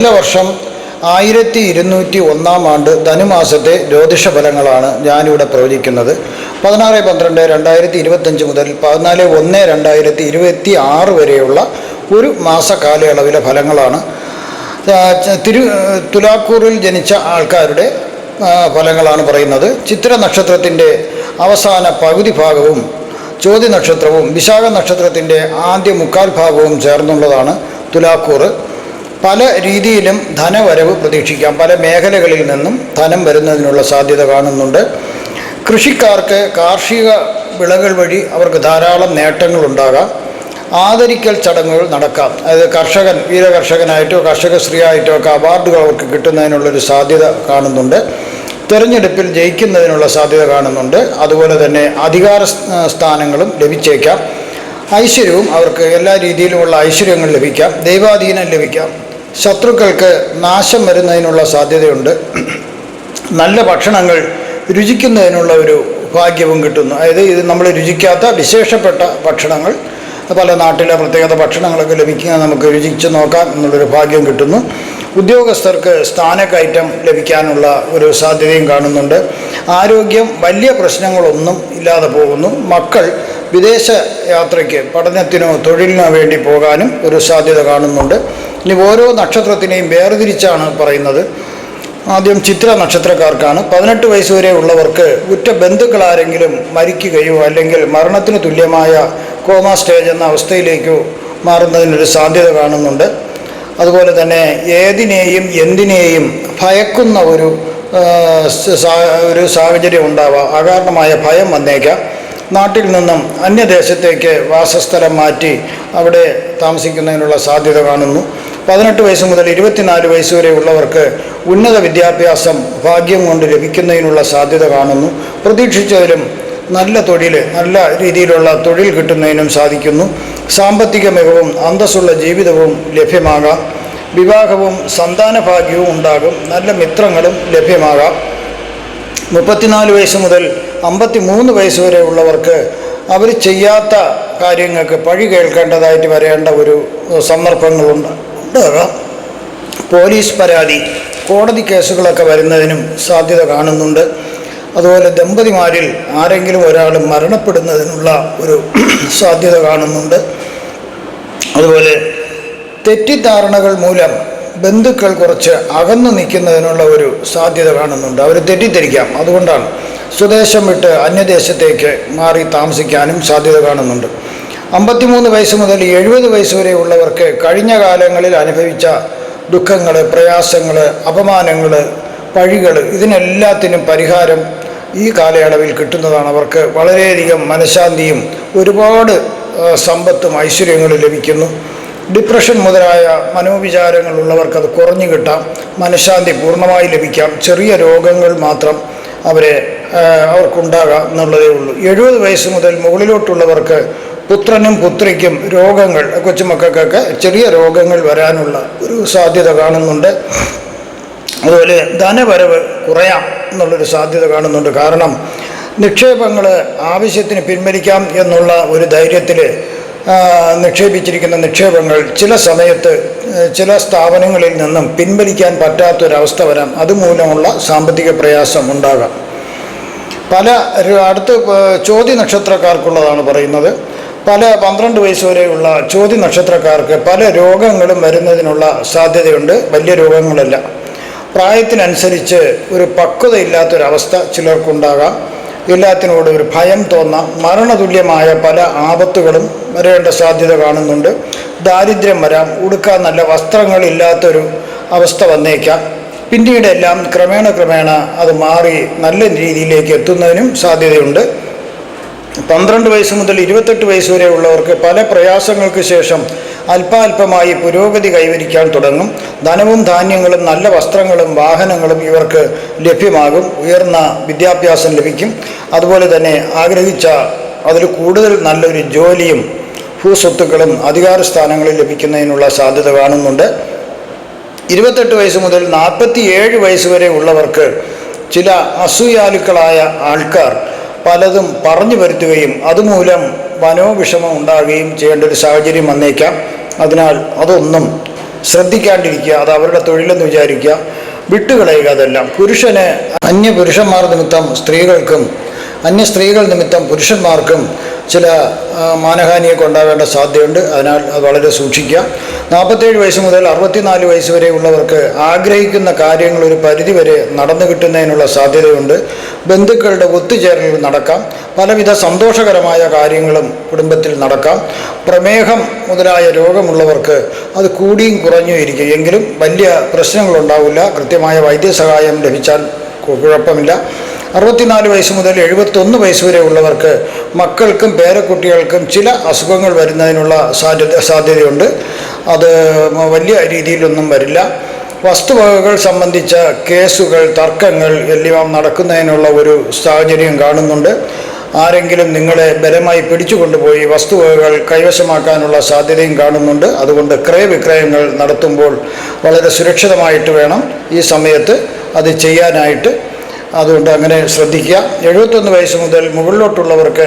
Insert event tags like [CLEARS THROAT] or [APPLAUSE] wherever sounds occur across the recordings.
നല്ല വർഷം ആയിരത്തി ഇരുന്നൂറ്റി ഒന്നാം ആണ്ട് ധനുമാസത്തെ ജ്യോതിഷ ഫലങ്ങളാണ് ഞാനിവിടെ പ്രവചിക്കുന്നത്. പതിനാറ് പന്ത്രണ്ട് രണ്ടായിരത്തി ഇരുപത്തഞ്ച് മുതൽ പതിനാല് ഒന്ന് രണ്ടായിരത്തി ഇരുപത്തി ആറ് വരെയുള്ള ഒരു മാസ കാലയളവിലെ ഫലങ്ങളാണ്. തിരു തുലാക്കൂറിൽ ജനിച്ച ആൾക്കാരുടെ ഫലങ്ങളാണ് പറയുന്നത്. ചിത്ര നക്ഷത്രത്തിന്റെ അവസാന പകുതി ഭാഗവും ചോതി നക്ഷത്രവും വിശാഖ നക്ഷത്രത്തിന്റെ ആദ്യ മുക്കാൽ ഭാഗവും ചേർന്നുള്ളതാണ് തുലാക്കൂറ്. പല രീതിയിലും ധനവരവ് പ്രതീക്ഷിക്കാം. പല മേഖലകളിൽ നിന്നും ധനം വരുന്നതിനുള്ള സാധ്യത കാണുന്നുണ്ട്. കൃഷിക്കാർക്ക് കാർഷിക വിളകൾ വഴി അവർക്ക് ധാരാളം നേട്ടങ്ങളുണ്ടാകാം ആദരിക്കൽ ചടങ്ങുകൾ നടക്കാം. അതായത് കർഷകൻ വീര കർഷകനായിട്ടോ കർഷക സ്ത്രീയായിട്ടോ ഒക്കെ അവാർഡുകൾ അവർക്ക് കിട്ടുന്നതിനുള്ളൊരു സാധ്യത കാണുന്നുണ്ട്. തെരഞ്ഞെടുപ്പിൽ ജയിക്കുന്നതിനുള്ള സാധ്യത കാണുന്നുണ്ട്. അതുപോലെ തന്നെ അധികാര സ്ഥാനങ്ങളും ലഭിച്ചേക്കാം. ഐശ്വര്യവും അവർക്ക് എല്ലാ രീതിയിലുമുള്ള ഐശ്വര്യങ്ങൾ ലഭിക്കാം. ദൈവാധീനം ലഭിക്കാം. ശത്രുക്കൾക്ക് നാശം വരുന്നതിനുള്ള സാധ്യതയുണ്ട്. നല്ല ഭക്ഷണങ്ങൾ രുചിക്കുന്നതിനുള്ള ഒരു ഭാഗ്യവും കിട്ടുന്നു. അതായത് ഇത് നമ്മൾ രുചിക്കാത്ത വിശേഷപ്പെട്ട ഭക്ഷണങ്ങൾ പല നാട്ടിലെ പ്രത്യേകത ഭക്ഷണങ്ങളൊക്കെ ലഭിക്കുക നമുക്ക് രുചിച്ച് നോക്കാം എന്നുള്ളൊരു ഭാഗ്യം കിട്ടുന്നു. ഉദ്യോഗസ്ഥർക്ക് സ്ഥാനക്കയറ്റം ലഭിക്കാനുള്ള ഒരു സാധ്യതയും കാണുന്നുണ്ട്. ആരോഗ്യം വലിയ പ്രശ്നങ്ങളൊന്നും ഇല്ലാതെ പോകുന്നു. മക്കൾ വിദേശ യാത്രയ്ക്ക് പഠനത്തിനോ തൊഴിലിനോ വേണ്ടി പോകാനും ഒരു സാധ്യത കാണുന്നുണ്ട്. ഇനി ഓരോ നക്ഷത്രത്തിനെയും വേർതിരിച്ചാണ് പറയുന്നത്. ആദ്യം ചിത്ര നക്ഷത്രക്കാർക്കാണ്. പതിനെട്ട് വയസ്സ് വരെ ഉള്ളവർക്ക് ഉറ്റ ബന്ധുക്കൾ ആരെങ്കിലും മരിക്കുകയോ അല്ലെങ്കിൽ മരണത്തിന് തുല്യമായ കോമ സ്റ്റേജ് എന്ന അവസ്ഥയിലേക്കോ മാറുന്നതിനൊരു സാധ്യത കാണുന്നുണ്ട്. അതുപോലെ തന്നെ ഏതിനെയും എന്തിനേയും ഭയക്കുന്ന ഒരു ഒരു സാഹചര്യം ഉണ്ടാവാം. അകാരണമായ ഭയം വന്നേക്കാം. നാട്ടിൽ നിന്നും അന്യദേശത്തേക്ക് വാസസ്ഥലം മാറ്റി അവിടെ താമസിക്കുന്നതിനുള്ള സാധ്യത കാണുന്നു. പതിനെട്ട് വയസ്സ് മുതൽ ഇരുപത്തിനാല് വയസ്സ് വരെ ഉള്ളവർക്ക് ഉന്നത വിദ്യാഭ്യാസം ഭാഗ്യം കൊണ്ട് ലഭിക്കുന്നതിനുള്ള സാധ്യത കാണുന്നു. പ്രതീക്ഷിച്ചതിലും നല്ല തൊഴിൽ നല്ല രീതിയിലുള്ള തൊഴിൽ കിട്ടുന്നതിനും സാധിക്കുന്നു. സാമ്പത്തിക മികവും അന്തസ്സുള്ള ജീവിതവും ലഭ്യമാകാം. വിവാഹവും സന്താന ഭാഗ്യവും ഉണ്ടാകും. നല്ല മിത്രങ്ങളും ലഭ്യമാകാം. മുപ്പത്തിനാല് വയസ്സ് മുതൽ അമ്പത്തി മൂന്ന് വയസ്സ് വരെ ഉള്ളവർക്ക് അവർ ചെയ്യാത്ത കാര്യങ്ങൾക്ക് പഴി കേൾക്കേണ്ടതായിട്ട് വരേണ്ട ഒരു സന്ദർഭങ്ങളുണ്ട്. പോലീസ് പരാതി കോടതി കേസുകളൊക്കെ വരുന്നതിനും സാധ്യത കാണുന്നുണ്ട്. അതുപോലെ ദമ്പതിമാരിൽ ആരെങ്കിലും ഒരാൾ മരണപ്പെടുന്നതിനുള്ള ഒരു [CLEARS THROAT] സാധ്യത കാണുന്നുണ്ട്. അതുപോലെ തെറ്റിദ്ധാരണകൾ മൂലം ബന്ധുക്കൾ കുറച്ച് അകന്നു നിൽക്കുന്നതിനുള്ള ഒരു സാധ്യത കാണുന്നുണ്ട്. അവർ തെറ്റിദ്ധരിക്കാം. അതുകൊണ്ടാണ് സ്വദേശം വിട്ട് അന്യദേശത്തേക്ക് മാറി താമസിക്കാനും സാധ്യത കാണുന്നുണ്ട്. അമ്പത്തിമൂന്ന് വയസ്സ് മുതൽ എഴുപത് വയസ്സ് വരെ ഉള്ളവർക്ക് കഴിഞ്ഞ കാലങ്ങളിൽ അനുഭവിച്ച ദുഃഖങ്ങൾ പ്രയാസങ്ങൾ അപമാനങ്ങൾ പഴികൾ ഇതിനെല്ലാത്തിനും പരിഹാരം ഈ കാലയളവിൽ കിട്ടുന്നതാണ്. അവർക്ക് വളരെയധികം മനഃശാന്തിയും ഒരുപാട് സമ്പത്തും ഐശ്വര്യങ്ങളും ലഭിക്കുന്നു. ഡിപ്രഷൻ മുതലായ മനോവിചാരങ്ങളുള്ളവർക്ക് അത് കുറഞ്ഞു കിട്ടാം. മനഃശാന്തി പൂർണമായി ലഭിക്കാം. ചെറിയ രോഗങ്ങൾ മാത്രം അവരെ അവർക്കുണ്ടാകാം എന്നുള്ളതേ ഉള്ളൂ. എഴുപത് വയസ്സ് മുതൽ മുകളിലോട്ടുള്ളവർക്ക് പുത്രനും പുത്രിക്കും രോഗങ്ങൾ കൊച്ചുമക്കൾക്കൊക്കെ ചെറിയ രോഗങ്ങൾ വരാനുള്ള ഒരു സാധ്യത കാണുന്നുണ്ട്. അതുപോലെ ധനവരവ് കുറയാം എന്നുള്ളൊരു സാധ്യത കാണുന്നുണ്ട്. കാരണം നിക്ഷേപങ്ങൾ ആവശ്യത്തിന് പിൻവലിക്കാം എന്നുള്ള ഒരു ധൈര്യത്തിൽ നിക്ഷേപിച്ചിരിക്കുന്ന നിക്ഷേപങ്ങൾ ചില സമയത്ത് ചില സ്ഥാപനങ്ങളിൽ നിന്നും പിൻവലിക്കാൻ പറ്റാത്തൊരവസ്ഥ വരാം. അതുമൂലമുള്ള സാമ്പത്തിക പ്രയാസം ഉണ്ടാകാം. പല അടുത്ത് ചോദ്യ നക്ഷത്രക്കാർക്കുള്ളതാണ് പറയുന്നത്. പല പന്ത്രണ്ട് വയസ്സ് വരെയുള്ള ചോദ്യ നക്ഷത്രക്കാർക്ക് പല രോഗങ്ങളും വരുന്നതിനുള്ള സാധ്യതയുണ്ട്. വലിയ രോഗങ്ങളല്ല. പ്രായത്തിനനുസരിച്ച് ഒരു പക്വതയില്ലാത്തൊരവസ്ഥ ചിലർക്കുണ്ടാകാം. എല്ലാത്തിനോട് ഒരു ഭയം തോന്നാം. മരണതുല്യമായ പല ആപത്തുകളും വരേണ്ട സാധ്യത കാണുന്നുണ്ട്. ദാരിദ്ര്യം വരാം. ഉടുക്കാൻ നല്ല വസ്ത്രങ്ങളില്ലാത്തൊരു അവസ്ഥ വന്നേക്കാം. പിന്നീടെല്ലാം ക്രമേണ ക്രമേണ അത് മാറി നല്ല രീതിയിലേക്ക് എത്തുന്നതിനും സാധ്യതയുണ്ട്. പന്ത്രണ്ട് വയസ്സ് മുതൽ ഇരുപത്തെട്ട് വയസ്സ് വരെ ഉള്ളവർക്ക് പല പ്രയാസങ്ങൾക്ക് ശേഷം അല്പാൽപമായി പുരോഗതി കൈവരിക്കാൻ തുടങ്ങും. ധനവും ധാന്യങ്ങളും നല്ല വസ്ത്രങ്ങളും വാഹനങ്ങളും ഇവർക്ക് ലഭ്യമാകും. ഉയർന്ന വിദ്യാഭ്യാസം ലഭിക്കും. അതുപോലെ തന്നെ ആഗ്രഹിച്ച അതിൽ കൂടുതൽ നല്ലൊരു ജോലിയും ഭൂസ്വത്തുക്കളും അധികാര സ്ഥാനങ്ങളിൽ ലഭിക്കുന്നതിനുള്ള സാധ്യത കാണുന്നുണ്ട്. ഇരുപത്തെട്ട് വയസ്സ് മുതൽ നാൽപ്പത്തി ഏഴ് വയസ്സ് വരെ ഉള്ളവർക്ക് ചില അസൂയാലുക്കളായ ആൾക്കാർ പലതും പറഞ്ഞു വരുത്തുകയും അതുമൂലം മനോവിഷമം ഉണ്ടാകുകയും ചെയ്യേണ്ട ഒരു സാഹചര്യം വന്നേക്കാം. അതിനാൽ അതൊന്നും ശ്രദ്ധിക്കാണ്ടിരിക്കുക അത് അവരുടെ തൊഴിലെന്ന് വിചാരിക്കുക വിട്ടുകളയുക അതെല്ലാം. പുരുഷന് അന്യ പുരുഷന്മാർ നിമിത്തം സ്ത്രീകൾക്കും അന്യ സ്ത്രീകൾ നിമിത്തം പുരുഷന്മാർക്കും ചില മാനഹാനിയൊക്കെ ഉണ്ടാകേണ്ട സാധ്യതയുണ്ട്. അതിനാൽ അത് വളരെ സൂക്ഷിക്കുക നാൽപ്പത്തേഴ് വയസ്സ് മുതൽ അറുപത്തിനാല് വയസ്സ് വരെ ഉള്ളവർക്ക് ആഗ്രഹിക്കുന്ന കാര്യങ്ങൾ ഒരു പരിധിവരെ നടന്നു കിട്ടുന്നതിനുള്ള സാധ്യതയുണ്ട്. ബന്ധുക്കളുടെ ഒത്തുചേരൽ നടക്കാം. പലവിധ സന്തോഷകരമായ കാര്യങ്ങളും കുടുംബത്തിൽ നടക്കാം. പ്രമേഹം മുതലായ രോഗമുള്ളവർക്ക് അത് കൂടിയും കുറഞ്ഞും ഇരിക്കും. എങ്കിലും വലിയ പ്രശ്നങ്ങളുണ്ടാവില്ല. കൃത്യമായ വൈദ്യസഹായം ലഭിച്ചാൽ കുഴപ്പമില്ല. അറുപത്തിനാല് വയസ്സ് മുതൽ എഴുപത്തൊന്ന് വയസ്സ് വരെ ഉള്ളവർക്ക് മക്കൾക്കും പേരക്കുട്ടികൾക്കും ചില അസുഖങ്ങൾ വരുന്നതിനുള്ള സാധ്യത സാധ്യതയുണ്ട്. അത് വലിയ രീതിയിലൊന്നും വരില്ല. വസ്തുവകകൾ സംബന്ധിച്ച കേസുകൾ തർക്കങ്ങൾ എല്ലാം നടക്കുന്നതിനുള്ള ഒരു സാഹചര്യം കാണുന്നുണ്ട്. ആരെങ്കിലും നിങ്ങളെ ബലമായി പിടിച്ചുകൊണ്ടുപോയി വസ്തുവകകൾ കൈവശമാക്കാനുള്ള സാധ്യതയും കാണുന്നുണ്ട്. അതുകൊണ്ട് ക്രയവിക്രയങ്ങൾ നടത്തുമ്പോൾ വളരെ സുരക്ഷിതമായിട്ട് വേണം ഈ സമയത്ത് അത് ചെയ്യാനായിട്ട്. അതുകൊണ്ട് അങ്ങനെ ശ്രദ്ധിക്കുക. എഴുപത്തൊന്ന് വയസ്സ് മുതൽ മുകളിലോട്ടുള്ളവർക്ക്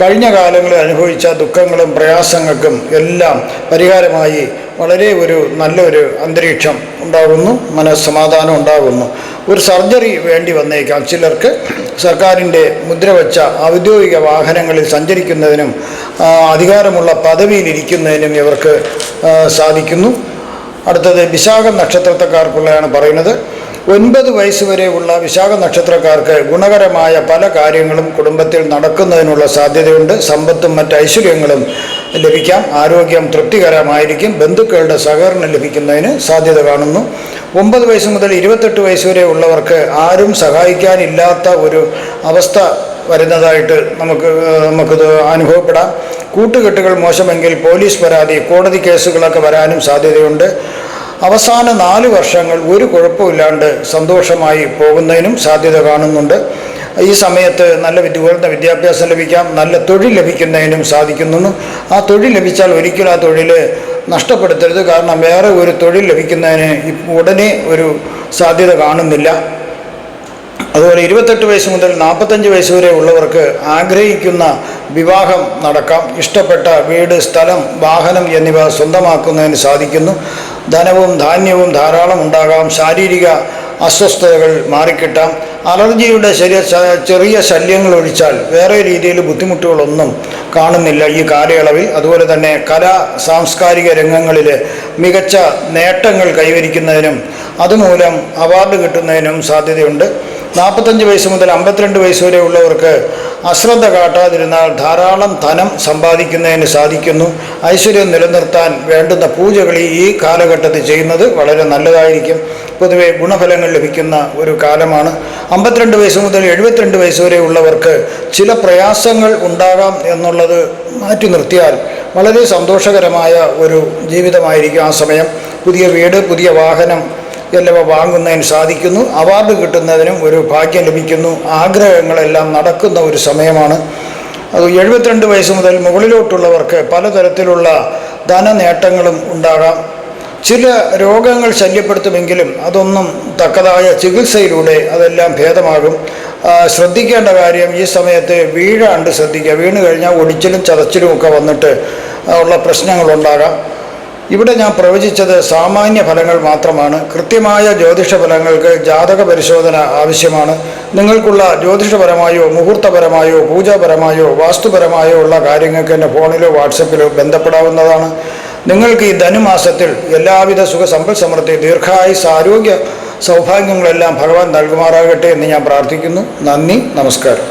കഴിഞ്ഞ കാലങ്ങളിൽ അനുഭവിച്ച ദുഃഖങ്ങളും പ്രയാസങ്ങൾക്കും എല്ലാം പരിഹാരമായി വളരെ ഒരു നല്ലൊരു അന്തരീക്ഷം ഉണ്ടാകുന്നു മനസ്സമാധാനം ഉണ്ടാകുന്നു. ഒരു സർജറി വേണ്ടി വന്നേക്കാം. ചിലർക്ക് സർക്കാരിന്റെ മുദ്ര വച്ച ഔദ്യോഗിക വാഹനങ്ങളിൽ സഞ്ചരിക്കുന്നതിനും അധികാരമുള്ള പദവിയിലിരിക്കുന്നതിനും ഇവർക്ക് സാധിക്കുന്നു. അടുത്തത് വിശാഖം നക്ഷത്രത്തെക്കാർക്കുള്ളതാണ് പറയുന്നത്. ഒൻപത് വയസ്സ് വരെയുള്ള വിശാഖ നക്ഷത്രക്കാർക്ക് ഗുണകരമായ പല കാര്യങ്ങളും കുടുംബത്തിൽ നടക്കുന്നതിനുള്ള സാധ്യതയുണ്ട്. സമ്പത്തും മറ്റ് ഐശ്വര്യങ്ങളും ലഭിക്കാം. ആരോഗ്യം തൃപ്തികരമായിരിക്കും. ബന്ധുക്കളുടെ സഹകരണം ലഭിക്കുന്നതിന് സാധ്യത കാണുന്നു. ഒമ്പത് വയസ്സ് മുതൽ ഇരുപത്തെട്ട് വയസ്സ് വരെ ഉള്ളവർക്ക് ആരും സഹായിക്കാനില്ലാത്ത ഒരു അവസ്ഥ വരുന്നതായിട്ട് നമുക്ക് നമുക്ക് അനുഭവപ്പെടാം. കൂട്ടുകെട്ടുകൾ മോശമെങ്കിൽ പോലീസ് പരാതി കോടതി കേസുകളൊക്കെ വരാനും സാധ്യതയുണ്ട്. അവസാന നാല് വർഷങ്ങൾ ഒരു കുഴപ്പമില്ലാണ്ട് സന്തോഷമായി പോകുന്നതിനും സാധ്യത കാണുന്നുണ്ട്. ഈ സമയത്ത് നല്ല ഉയർന്ന വിദ്യാഭ്യാസം ലഭിക്കാം നല്ല തൊഴിൽ ലഭിക്കുന്നതിനും സാധിക്കുന്നു ആ തൊഴിൽ ലഭിച്ചാൽ ഒരിക്കലും ആ തൊഴിൽ നഷ്ടപ്പെടുത്തരുത്. കാരണം വേറെ ഒരു തൊഴിൽ ലഭിക്കുന്നതിന് ഉടനെ ഒരു സാധ്യത കാണുന്നില്ല. അതുപോലെ ഇരുപത്തെട്ട് വയസ്സ് മുതൽ നാൽപ്പത്തഞ്ച് വയസ്സ് വരെ ഉള്ളവർക്ക് ആഗ്രഹിക്കുന്ന വിവാഹം നടക്കാം. ഇഷ്ടപ്പെട്ട വീട് സ്ഥലം വാഹനം എന്നിവ സ്വന്തമാക്കുന്നതിന് സാധിക്കുന്നു. ധനവും ധാന്യവും ധാരാളം ഉണ്ടാകാം. ശാരീരിക അസ്വസ്ഥതകൾ മാറിക്കിട്ടാം. അലർജിയുടെ ചെറിയ ചെറിയ ശല്യങ്ങൾ ഒഴിച്ചാൽ വേറെ രീതിയിൽ ബുദ്ധിമുട്ടുകളൊന്നും കാണുന്നില്ല ഈ കാലയളവിൽ. അതുപോലെ തന്നെ കലാ സാംസ്കാരിക രംഗങ്ങളിൽ മികച്ച നേട്ടങ്ങൾ കൈവരിക്കുന്നതിനും അതുമൂലം അവാർഡ് കിട്ടുന്നതിനും സാധ്യതയുണ്ട്. നാൽപ്പത്തഞ്ച് വയസ്സ് മുതൽ അമ്പത്തിരണ്ട് വയസ്സ് വരെ ഉള്ളവർക്ക് അശ്രദ്ധ കാട്ടാതിരുന്നാൽ ധാരാളം ധനം സമ്പാദിക്കുന്നതിന് സാധിക്കുന്നു. ഐശ്വര്യം നിലനിർത്താൻ വേണ്ടുന്ന പൂജകൾ ഈ കാലഘട്ടത്തിൽ ചെയ്യുന്നത് വളരെ നല്ലതായിരിക്കും. പൊതുവെ ഗുണഫലങ്ങൾ ലഭിക്കുന്ന ഒരു കാലമാണ്. അമ്പത്തിരണ്ട് വയസ്സ് മുതൽ എഴുപത്തിരണ്ട് വയസ്സ് വരെ ഉള്ളവർക്ക് ചില പ്രയാസങ്ങൾ ഉണ്ടാകാം എന്നുള്ളത് മാറ്റി നിർത്തിയാൽ വളരെ സന്തോഷകരമായ ഒരു ജീവിതമായിരിക്കും ആ സമയം. പുതിയ വീട് പുതിയ വാഹനം എന്നിവ വാങ്ങുന്നതിന് സാധിക്കുന്നു. അവാർഡ് കിട്ടുന്നതിനും ഒരു ഭാഗ്യം ലഭിക്കുന്നു. ആഗ്രഹങ്ങളെല്ലാം നടക്കുന്ന ഒരു സമയമാണ്. അത് എഴുപത്തിരണ്ട് വയസ്സ് മുതൽ മുകളിലോട്ടുള്ളവർക്ക് പലതരത്തിലുള്ള ധനനേട്ടങ്ങളും ഉണ്ടാകാം. ചില രോഗങ്ങൾ ശല്യപ്പെടുത്തുമെങ്കിലും അതൊന്നും തക്കതായ ചികിത്സയിലൂടെ അതെല്ലാം ഭേദമാകും. ശ്രദ്ധിക്കേണ്ട കാര്യം ഈ സമയത്ത് വീഴാണ്ട് ശ്രദ്ധിക്കുക. വീണ് കഴിഞ്ഞാൽ ഒടിച്ചിലും ചതച്ചിലും ഒക്കെ വന്നിട്ട് ഉള്ള പ്രശ്നങ്ങളുണ്ടാകാം. ഇവിടെ ഞാൻ പ്രവചിച്ചത് സാമാന്യ ഫലങ്ങൾ മാത്രമാണ്. കൃത്യമായ ജ്യോതിഷ ഫലങ്ങൾക്ക് ജാതക പരിശോധന ആവശ്യമാണ്. നിങ്ങൾക്കുള്ള ജ്യോതിഷപരമായോ മുഹൂർത്തപരമായോ പൂജാപരമായോ വാസ്തുപരമായോ ഉള്ള കാര്യങ്ങൾക്ക് എന്റെ ഫോണിലോ വാട്സപ്പിലോ ബന്ധപ്പെടാവുന്നതാണ്. നിങ്ങൾക്ക് ഈ ധനുമാസത്തിൽ എല്ലാവിധ സുഖ സമ്പൽ സമൃദ്ധി ദീർഘായുസ് ആരോഗ്യ സൗഭാഗ്യങ്ങളെല്ലാം ഭഗവാൻ നൽകുമാറാകട്ടെ എന്ന് ഞാൻ പ്രാർത്ഥിക്കുന്നു. നന്ദി നമസ്കാരം.